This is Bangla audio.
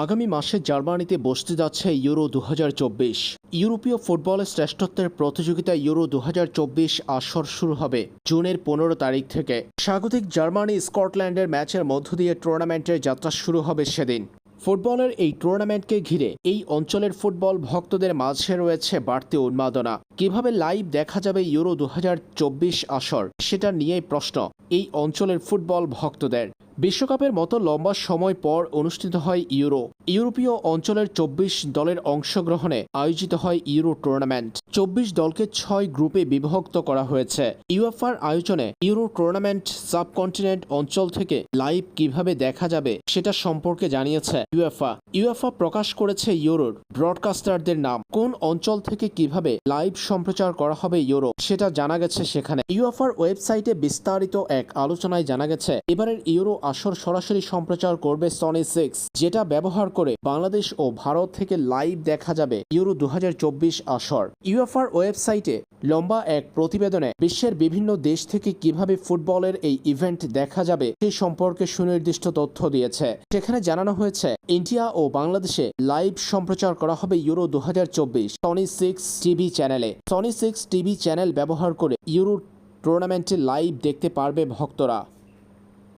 আগামী মাসে জার্মানিতে বসতে যাচ্ছে ইউরো দু হাজার চব্বিশ। ইউরোপীয় ফুটবলের শ্রেষ্ঠত্বের প্রতিযোগিতা ইউরো দু হাজার চব্বিশ আসর শুরু হবে জুনের পনেরো তারিখ থেকে। স্বাগতিক জার্মানি, স্কটল্যান্ডের ম্যাচের মধ্য দিয়ে টুর্নামেন্টের যাত্রা শুরু হবে সেদিন। ফুটবলের এই টুর্নামেন্টকে ঘিরে এই অঞ্চলের ফুটবল ভক্তদের মাঝে রয়েছে বাড়তি উন্মাদনা। কীভাবে লাইভ দেখা যাবে ইউরো দু হাজার চব্বিশ আসর, সেটা নিয়েই প্রশ্ন এই অঞ্চলের ফুটবল ভক্তদের। বিশ্বকাপের মতো লম্বা সময় পর অনুষ্ঠিত হয় ইউরো। ইউরোপীয় অঞ্চলের চব্বিশ দলের অংশগ্রহণে আয়োজিত হয় ইউরো টুর্নামেন্ট। চব্বিশ দলকে ছয় গ্রুপে বিভক্ত করা হয়েছে। ইউএফআর আয়োজনে ইউরো টুর্নামেন্ট সাবকন্টিনেন্ট অঞ্চল থেকে লাইভ কীভাবে দেখা যাবে সেটা সম্পর্কে জানিয়েছে ইউএফআ। ইউএফআ প্রকাশ করেছে ইউরোর ব্রডকাস্টারদের নাম। কোন অঞ্চল থেকে কীভাবে লাইভ সম্প্রচার করা হবে ইউরো সেটা জানা গেছে সেখানে। ইউএফআর ওয়েবসাইটে বিস্তারিত এক আলোচনায় জানা গেছে, এবারের ইউরো আসর সরাসরি সম্প্রচার করবে সনি সিক্স যেটা ব্যবহার করে বাংলাদেশ ও ভারত থেকে লাইভ দেখা যাবে ইউরো দু হাজার চব্বিশ আসর। ইউএফআর ওয়েবসাইটে লম্বা এক প্রতিবেদনে বিশ্বের বিভিন্ন দেশ থেকে কীভাবে ফুটবলের এই ইভেন্ট দেখা যাবে সেই সম্পর্কে সুনির্দিষ্ট তথ্য দিয়েছে। সেখানে জানানো হয়েছে, ইন্ডিয়া ও বাংলাদেশে লাইভ সম্প্রচার করা হবে ইউরো দু সনি সিক্স টিভি চ্যানেলে সনি সিক্স টিভি চ্যানেল ব্যবহার করে ইউরো টুর্নামেন্টে লাইভ দেখতে পারবে ভক্তরা।